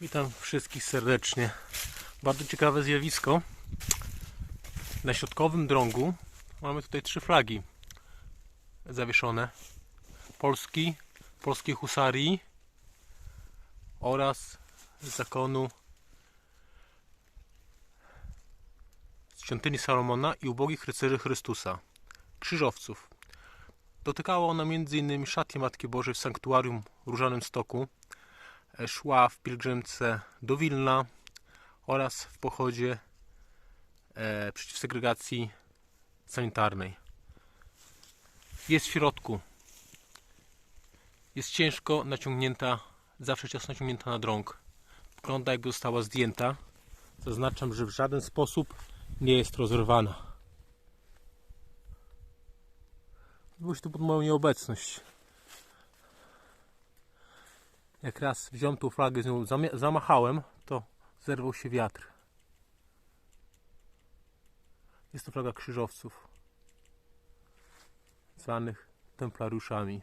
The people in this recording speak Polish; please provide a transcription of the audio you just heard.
Witam wszystkich serdecznie. Bardzo ciekawe zjawisko. Na środkowym drągu mamy tutaj trzy flagi zawieszone. Polski, polskiej husarii oraz zakonu świątyni Salomona i ubogich rycerzy Chrystusa, krzyżowców. Dotykała ona m.in. szatni Matki Bożej w sanktuarium Różanym Stoku, szła w pielgrzymce do Wilna oraz w pochodzie e, przeciw segregacji sanitarnej. Jest w środku. Jest ciężko naciągnięta, zawsze ciasno naciągnięta na drąg. Wygląda jakby została zdjęta. Zaznaczam, że w żaden sposób nie jest rozerwana. Się to pod moją nieobecność. Jak raz wziąłem tą flagę, z nią zamachałem, to zerwał się wiatr. Jest to flaga krzyżowców, zwanych templariuszami.